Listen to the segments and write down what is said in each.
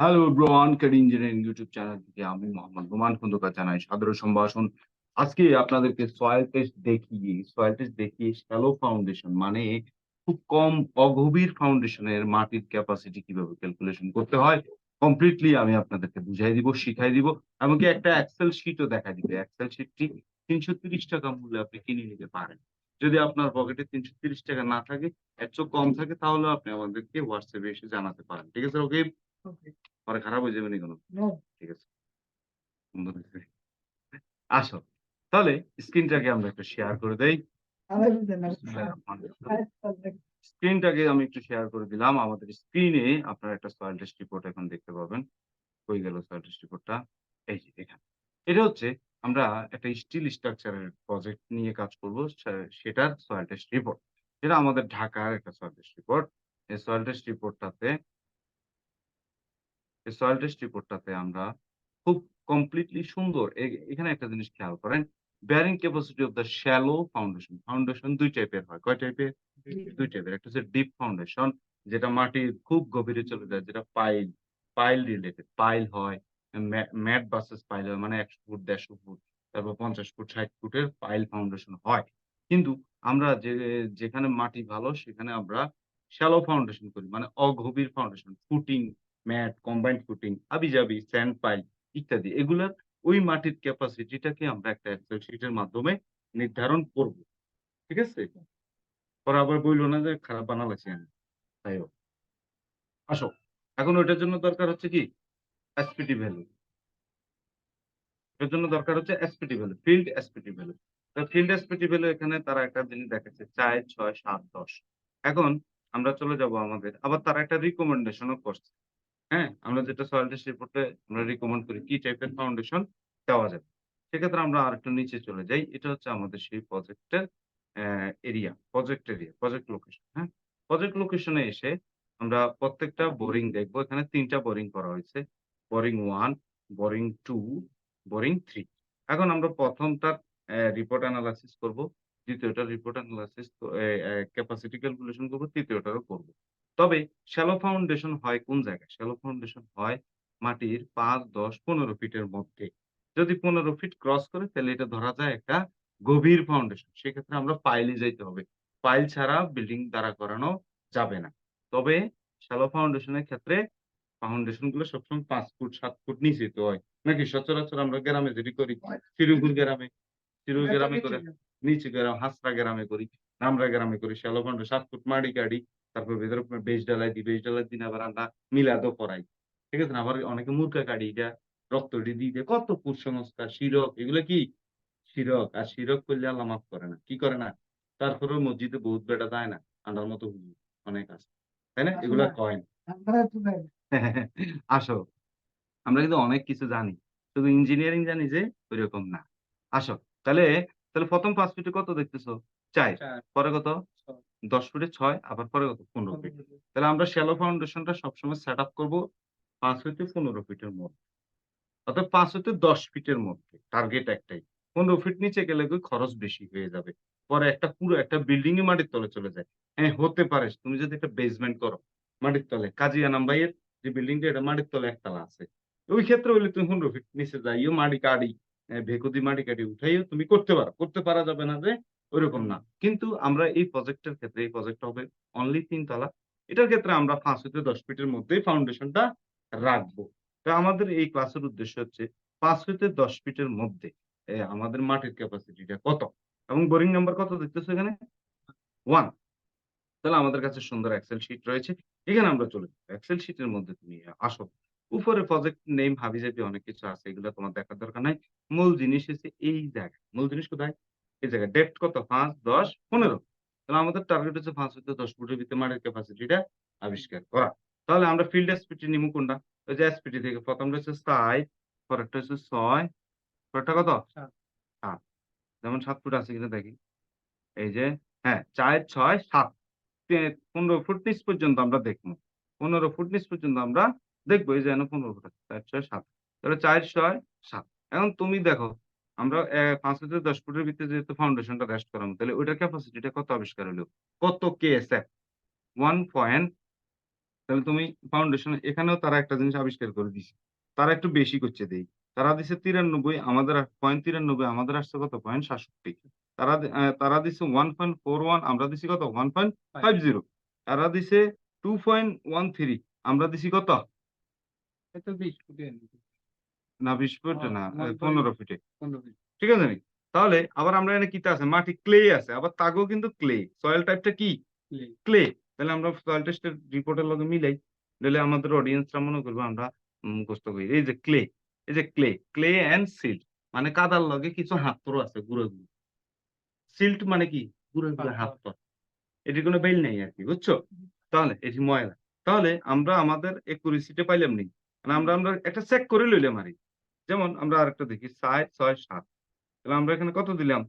Hello ব্রোয়ান KD engineering YouTube channel থেকে আমি মোহাম্মদ রোমান খন্দকার জানাই সাদর সম্ভাষণ। আজকে আপনাদেরকে সয়েল টেস্ট দেখিয়ে সয়েল টেস্ট দেখিয়ে শ্যালো ফাউন্ডেশন মানে খুব কম অগভীর ফাউন্ডেশনের মাটির ক্যাপাসিটি কীভাবে ক্যালকুলেশন করতে হয় কমপ্লিটলি আমি আপনাদেরকে বুঝাই দিব শিখাই দিব এমনকি একটা এক্সেল শিটও দেখা দিবে। এক্সেল শিটটি তিনশো তিরিশ টাকা মূল্যে আপনি কিনে নিতে পারেন। যদি আপনার পকেটে তিনশো তিরিশ টাকা না থাকে এর কম থাকে তাহলে আপনি আমাদেরকে হোয়াটসঅ্যাপে এসে জানাতে পারেন। ঠিক আছে ওকে। পরে খারাপ হয়ে যাবে নি কোনো? ঠিক আছে। আসো। তাহলে স্ক্রিনটাকে আমরা একটু শেয়ার করে দেই। স্ক্রিনটাকে আমি একটু শেয়ার করে দিলাম। আমাদের স্ক্রিনে আপনারা একটা সয়েল টেস্ট রিপোর্ট এখন দেখতে পাবেন। হয়ে গেল সয়েল টেস্ট রিপোর্টটা এই যে এখানে। এটা হচ্ছে আমরা একটা স্টিল স্ট্রাকচারের প্রজেক্ট নিয়ে কাজ করব সেটার সয়েল টেস্ট রিপোর্ট যেটা আমাদের ঢাকার একটা সয়েল টেস্ট রিপোর্ট এই সয়েল টেস্ট রিপোর্টটাতে এই সয়েল টেস্ট রিপোর্টটাতে আমরা খুব কমপ্লিটলি সুন্দর এখানে একটা জিনিস খেয়াল করেন bearing capacity of the shallow foundation foundation দুই টাইপের হয় কয় টাইপের দুই টাইপের একটা হচ্ছে ডিপ ফাউন্ডেশন যেটা মাটির খুব গভীরে চলে যায় যেটা পাইল পাইল রিলেটেড পাইল হয় ম্যাট বাসেস পাইল মানে একশো ফুট, দেড়শো ফুট, তারপর পঞ্চাশ ফুট, ষাট ফুটের পাইল ফাউন্ডেশন হয়। কিন্তু আমরা যে, যেখানে মাটি ভালো, সেখানে আমরা শ্যালো ফাউন্ডেশন করি মানে অগভীর foundation footing mat combined footing আবিজাবি sand pile ইত্যাদি। এগুলার ওই মাটির ক্যাপাসিটিটাকে আমরা একটা এক্সেল শিটের মাধ্যমে নির্ধারণ করব। ঠিক আছে? পরে আবার বলল না যে, খারাপ বানালেছি আমি। তাই হোক। আসো। এখন ওইটার জন্য দরকার হচ্ছে কি? এসপিটি ভ্যালু এর জন্য দরকার হচ্ছে SPT value field SPT value field SPT value এখানে তারা একটা জিনিস দেখাচ্ছে চার, ছয়, সাত, দশ। এখন আমরা চলে যাব আমাদের, আবার তারা একটা রিকমেন্ডেশনও করছে। হ্যাঁ আমরা যেটা সয়েল টেস্ট রিপোর্টে আমরা রিকমেন্ড করি, কি টাইপের ফাউন্ডেশন দেওয়া যাবে। সেক্ষেত্রে আমরা আরেকটু নিচে চলে যাই, এটা হচ্ছে আমাদের সেই প্রজেক্টের area project area project location হ্যাঁ? প্রজেক্ট লোকেশনে এসে আমরা প্রত্যেকটা বোরিং দেখব, এখানে তিনটা বোরিং করা হয়েছে। Boring one boring two boring three এখন আমরা প্রথমটার রিপোর্ট অ্যানালাইসিস করব, দ্বিতীয়টা রিপোর্ট অ্যানালাইসিস ক্যাপাসিটি ক্যালকুলেশন করব, তৃতীয়টারও করব। তবে শ্যালো ফাউন্ডেশন হয় কোন জায়গায়? শ্যালো ফাউন্ডেশন হয় মাটির পাঁচ, দশ, পনেরো ফিটের মধ্যে। যদি পনেরো ফিট ক্রস করে, তাহলে এটা ধরা যায় একটা গভীর ফাউন্ডেশন সেক্ষেত্রে আমরা পাইলে যাইতে হবে। পাইল ছাড়া বিল্ডিং দ্বারা করানো যাবে না। তবে শ্যালো ফাউন্ডেশনের ক্ষেত্রে ফাউন্ডেশনগুলো সবসময় পাঁচ ফুট সাত ফুট নিচে তো হয়। নাকি সচরাচর আমরা গ্রামে যেটি করি শিরুগুল গ্রামে শিরুল গ্রামে করে নিচে গ্রাম হাসরা গ্রামে করি নামরা গ্রামে করি শ্যালো ফাউন্ডেশন সাত ফুট মাড়ি কাটি তারপর ভেতরে বেশ ডালাই দিই বেশ ডালাই দিন আবার আমরা মিলাদও করাই। ঠিক আছে না? আবার অনেকে মূর্খা কাটি এটা রক্তটি দিয়ে দেয় কত কুসংস্কার শিরক এগুলো কি? শিরক আর শিরক করলে আল্লাহ মাফ করে না। কি করে না? তারপরেও মসজিদে বহুত বেটা যায় না আন্ডার মতো অনেক আছে। তাই না? এগুলা কয়েন আসো আমরা কিন্তু অনেক কিছু জানি। শুধু ইঞ্জিনিয়ারিং জানি যে ওইরকম না। আসো তাহলে তাহলে প্রথম পাঁচ ফিটে কত দেখতেছো? চার। পরে কত? দশ ফিটে ছয় আবার পরে কত? পনেরো ফিট তাহলে আমরা শ্যালো ফাউন্ডেশনটা সবসময় সেট আপ করব পাঁচ হইতে পনেরো ফিটের মধ্যে। অর্থাৎ পাঁচ হইতে দশ ফিটের মধ্যে টার্গেট একটাই। পনেরো ফিট নিচে গেলে খরচ বেশি হয়ে যাবে। পরে একটা পুরো একটা বিল্ডিং এ মাটির তলে চলে যায়। হ্যাঁ হতে পারে। তুমি যদি একটা বেসমেন্ট করো মাটির তলে কাজী আনাম ভাইয়ের যে বিল্ডিংটা এটা মাটির তলে একতলা আছে। ওই ক্ষেত্রে হইলে তুমি পনেরো ফিট নিচে যাইও, মাটি কাটি ভেকুদি মাটি কাটি উঠাইও, তুমি করতে পারো। করতে পারা যাবে না যে ওইরকম না। কিন্তু আমরা এই প্রজেক্টের ক্ষেত্রে, এই প্রজেক্ট হবে অনলি তিনতলা এটার ক্ষেত্রে আমরা পাঁচ হইতে দশ ফিটের মধ্যেই ফাউন্ডেশনটা রাখব। তো আমাদের এই ক্লাসের উদ্দেশ্য হচ্ছে পাঁচ হইতে দশ ফিটের মধ্যে আমাদের মাটির ক্যাপাসিটিটা কত? এবং বোরিং নাম্বার কত দেখতেছো এখানে? ওয়ান তাহলে আমাদের কাছে সুন্দর এক্সেল শিট রয়েছে। এখানে আমরা চলে যাব। এক্সেল শিটের মধ্যে তুমি আসো। উপরে প্রজেক্ট নেম হাবি জাবি অনেক কিছু আছে এগুলো তোমার দেখার দরকার নাই। মূল জিনিস হচ্ছে এই জায়গায় মূল জিনিস কোথায়? এই জায়গায় ডেপ্থ কত? পাঁচ দশ পনেরো। তাহলে আমাদের টার্গেট হচ্ছে পাঁচ হইতে দশ ফুটের ভিতরে মাটির ক্যাপাসিটিটা আবিষ্কার করা। তাহলে আমরা ফিল্ড এসপিটি নিমু কোনটা? ওই যে এসপিটি থেকে প্রথমটা হচ্ছে সাইড পরেরটা হচ্ছে ছয় পরেরটা কত? সাত। যেমন সাত ফুট আছে কিনা দেখি। এই যে হ্যাঁ চার ছয় সাত। পনেরো ফুট নিচ পর্যন্ত আমরা দেখব পনেরো ফুট নিচ পর্যন্ত আমরা দেখব, এই যেন পনেরো ফুট চার ছয় সাত তাহলে চার ছয় সাত এখন তুমি দেখো, আমরা ৫ থেকে ১০ ফুটের ভিতরে যেহেতু ফাউন্ডেশনটা রেস্ট করাম তাহলে ওইটার ক্যাপাসিটিটা কত আবিষ্কার হলো? কত কেএসএফ? 1 পয়েন্ট তাহলে তুমি ফাউন্ডেশন এখানেও তারা একটা জিনিস আবিষ্কার করে দিছে। তারা একটু বেশি করছে দেই। তারা দিছে ৯৩ আমাদের পয়েন্ট তিরানব্বই, আমাদের আসছে কত? 0.67 তারা তারা দিছে 1.41 আমরা দিছি কত? 1.50 তারা দিছে 2.13 আমরা দিছি কত? এটা 20 ফুটের না ২০ ফুট ও, না, এ point- ১৫ ফিটে। ঠিক আছে নি? তাহলে আবার আমরা এখানে কিতা আছে? মাটি ক্লে আছে। আবার তাগও কিন্তু ক্লে। সয়েল টাইপটা কি? ক্লে। তাহলে আমরা সয়েল টেস্টের রিপোর্টের লগে মিলাই। নইলে আমাদের অডিয়েন্সরা মনে করবে আমরা মুখস্থ করি। এই যে ক্লে, এই যে ক্লে, ক্লে অ্যান্ড সিল্ট মানে কাদার লগে কিছু হাতর আছে গুঁড়া, গুঁড়ো। সিল্ট মানে কি? গুঁড়া। এটির কোনো বেল নাই আরকি। বুঝছ? তাহলে এটি ময়লা। তাহলে আমরা আমাদের একুরেসিটা পাইলাম নি। মানে আমরা আমরা একটা চেক করে লইলাম আরকি। যেমন আমরা আরেকটা দেখি ৪, ৬, ৭ তাহলে আমরা এখানে কত দিলাম?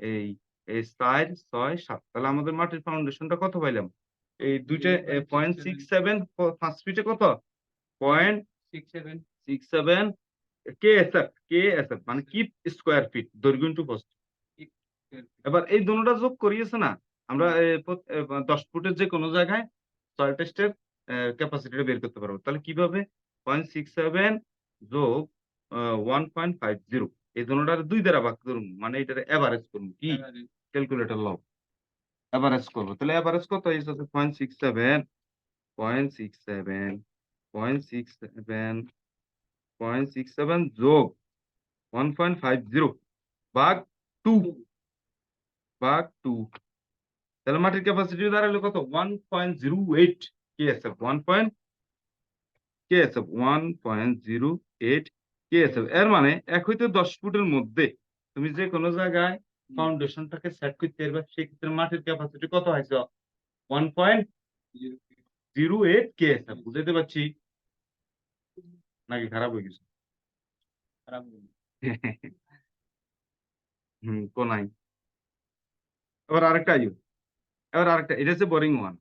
এই এই ৪, ৬, ৭ তাহলে আমাদের মাটির ফাউন্ডেশনটা কত পাইলাম? এই ২ টা এ 0.67 প ৫ ফিটে কত? Point six seven six seven K S F K S F মানে কিপ স্কোয়ার ফিট দৈর্ঘ্য ইনটু প্রস্থ। এবার এই দোনোটা যোগ করিয়েছে না? আমরা ১০ ফুটের যেকোনো জায়গায় সয়েল টেস্টের ক্যাপাসিটিটা বের করতে পারব। তাহলে কীভাবে? 0.67 যোগ আ 1.50 এই দোনোটারে ২ দ্বারা ভাগ করুম। মানে এটারে এভারেজ করুন কি? ক্যালকুলেটর লও। এভারেজ করব। তাহলে এভারেজ কত হইছে? 0.67 0.67 0.67 0.67 যোগ 1.50 ভাগ 2 ভাগ টু তাহলে মাটির ক্যাপাসিটি দাঁড়াইলো কত? 1.08 KSF one point KSF 1.08 KSF এর মানে ১ হইতে ১০ ফুটের মধ্যে তুমি যে কোনো জায়গায় ফাউন্ডেশনটাকে সেট করতে পারবা সেক্ষেত্রে মাটির ক্যাপাসিটি কত হইছে? 1.08 কেএসএফ বুঝাইতে পারছি? নাকি খারাপ হয়ে গেছে? খারাপ হয়ে গেছে। হুম, কোনায়। এবার আরেকটা আইও। এবার আরেকটা এটা হচ্ছে বোরিং ওয়ান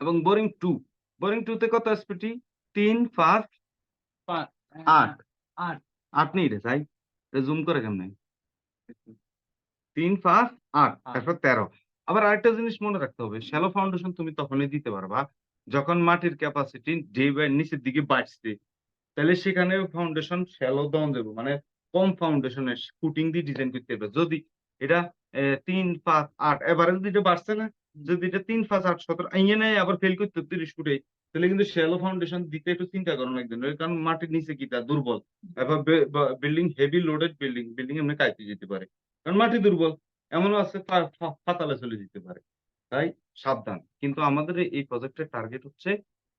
এবং বোরিং টু বোরিং টু তে কত এসপিটি? ৩, ৫, পা ৮ 8 ৮ নেই রে ভাই। জুম করে কেমনে? ৩, ৫, ৮ তারপর ১৩ আবার আরেকটা জিনিস মনে রাখতে হবে শ্যালো ফাউন্ডেশন তুমি তখনই দিতে পারবা যখন মাটির ক্যাপাসিটি ডে বাই নিচের দিকে বাড়ছে। তাহলে সেখানে ফাউন্ডেশন শ্যালো দেওয়া যাবে। মানে কম ফাউন্ডেশনের ফুটিং দিয়ে ডিজাইন করতে পারবে। যদি এটা তিন ৩, ৫, ৮ এভারেজ দিতে বাড়ছে না? যদি এটা ৩, ৫, ৮, ১৭ আইয়া নেয় আবার ফেল করতে ৩০ ফুটে তাহলে কিন্তু শ্যালো ফাউন্ডেশন দিতে একটু চিন্তা করা লাগবে। কারণ মাটির নিচে কিটা দুর্বল। এবার building heavy loaded building, building এমনি কাইতে যেতে পারে। কারণ মাটি দুর্বল। এমনও আছে পা ফা পাতালে চলে যেতে পারে। তাই সাবধান। কিন্তু আমাদের এই প্রজেক্টের টার্গেট হচ্ছে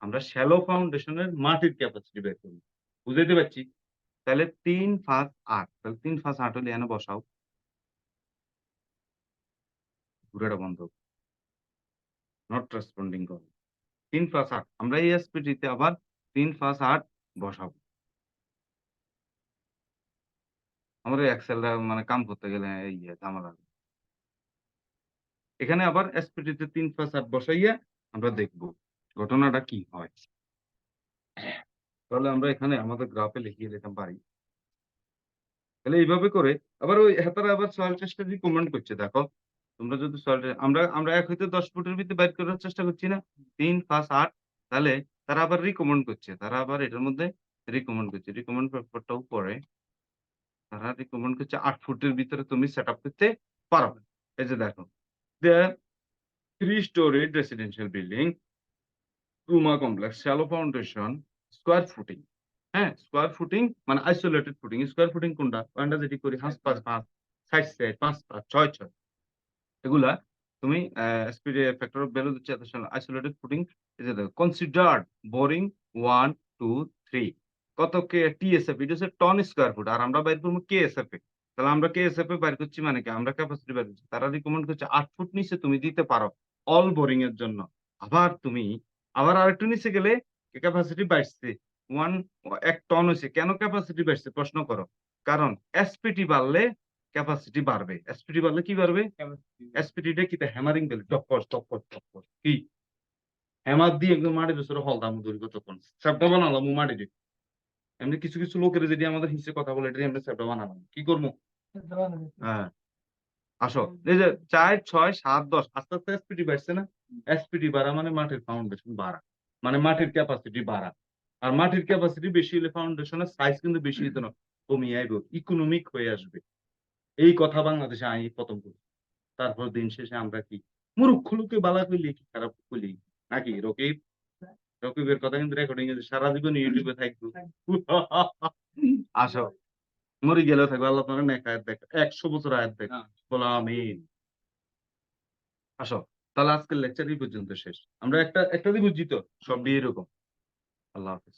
আমরা শ্যালো ফাউন্ডেশনের মাটির ক্যাপাসিটি বের করব। বুঝাইতে পারছি? তাহলে ৩, ৫, ৮ তাহলে ৩, ৫, ৮ হলে এখানে বসাও। ঘুরাটা বন্ধ। Not responding call. ৩, ৫, ৮ আমরা এই এসপিটিতে আবার ৩, ৫, ৮ বসাবো। আমাদের এক্সেলটা মানে কাম করতে গেলে এই ঝামেলা। এখানে আবার এসপিটিতে ৩, ৫, ৮ বসাইয়া আমরা দেখব ঘটনাটা কি হয়। তাহলে আমরা এখানে আমাদের গ্রাফে লিখিয়ে দিতে পারি। তাহলে এইভাবে করে আবার ওই হেতারা আবার সয়েল টেস্টে কমেন্ট করছে দেখো। তোমরা যদি আমরা আমরা ১ হইতে ১০ ফুটের ভিতরে বাইর করার চেষ্টা করছি না? ৩, ৫, ৮ তাহলে তারা আবার রিকমেন্ড করছে। তারা আবার এটার মধ্যে রিকমেন্ড করছে। রিকমেন্ড পেপারটাও পড়ে। তারা রিকমেন্ড করছে আট ফুটের ভিতরে তুমি সেট আপ করতে পারো। এই যে দেখো। The three-storied residential building, Ruma complex, shallow foundation, square footing. হ্যাঁ? স্কোয়ার ফুটিং মানে আইসোলেটেড ফুটিং। স্কোয়ার ফুটিং কোনটা? আমরা যেটি করি ৫, ৫, ৫, ৬০, ৬০, ৫, ৫, ৬, ৬ এগুলা তুমি স্পিড ফ্যাক্টর অফ ভ্যালু দিচ্ছে আইসোলেটেড ফুটিং কনসিডার্ড বোরিং 1, 2, 3 কত কে টিএসএফ এটা হচ্ছে টন স্কয়ার ফুট আর আমরা বাইর করব কেএসএফ এ। তাহলে আমরা কেএসএফ এ বাইর করছি মানে কি? আমরা ক্যাপাসিটি বাইর করছি। তারা রিকমেন্ড করছে আট ফুট নিচে তুমি দিতে পারো অল বোরিং এর জন্য। আবার তুমি আবার আরেকটু নিচে গেলে ক্যাপাসিটি বাড়ছে। 1 ১ টন হইছে। কেন ক্যাপাসিটি বাড়ছে? প্রশ্ন করো। কারণ এসপিটি বাড়লে ক্যাপাসিটি বাড়বে। এসপিটি বাড়লে কি বাড়বে? এসপিটিটা কি হ্যামারিং বেল টপকস, টপকস, টপকস কি? হ্যামার দিয়ে একদম মাটির উপরে হলদাম দূর কতক্ষণ। চ্যাপ্টা বানালাম মাটিতে। এমনি কিছু, কিছু লোকের যদি আমাদের হিসে কথা বলে এটা আমরা চ্যাপ্টা বানালাম। কি করব? হ্যাঁ আসো এই যে চার ছয় সাত দশ আস্তে আস্তে এসপিটি বাড়ছে না এসপিটি বাড়া মানে মাটির ফাউন্ডেশন বাড়া মানে মাটির ক্যাপাসিটি বাড়া আর মাটির ক্যাপাসিটি বেশি হলে ফাউন্ডেশনের সাইজ কিন্তু বেশি হইতো না কমিয়ে আইব ইকোনমিক হয়ে আসবে এই কথা বাংলাদেশে আই প্রথম করি তারপর দিন শেষে আমরা কি? মূর্খ লোকে বালা কইলে কি খারাপ কইলি? নাকি রকিব? রকিবের কথা কিন্তু রেকর্ডিং সারা জীবন ইউটিউবে থাকব আসো। মরে গেলেও থাকবে। আল্লাহ তোমার নেক আয়াত দেখ একশো বছর আয়াত দেখ হ্যাঁ। বলো আমিন। আসো। তাহলে আজকের লেকচার এই পর্যন্ত শেষ। আমরা একটা একটা দিয়ে বুঝছি তো সব এরকম। আল্লাহ হাফিজ।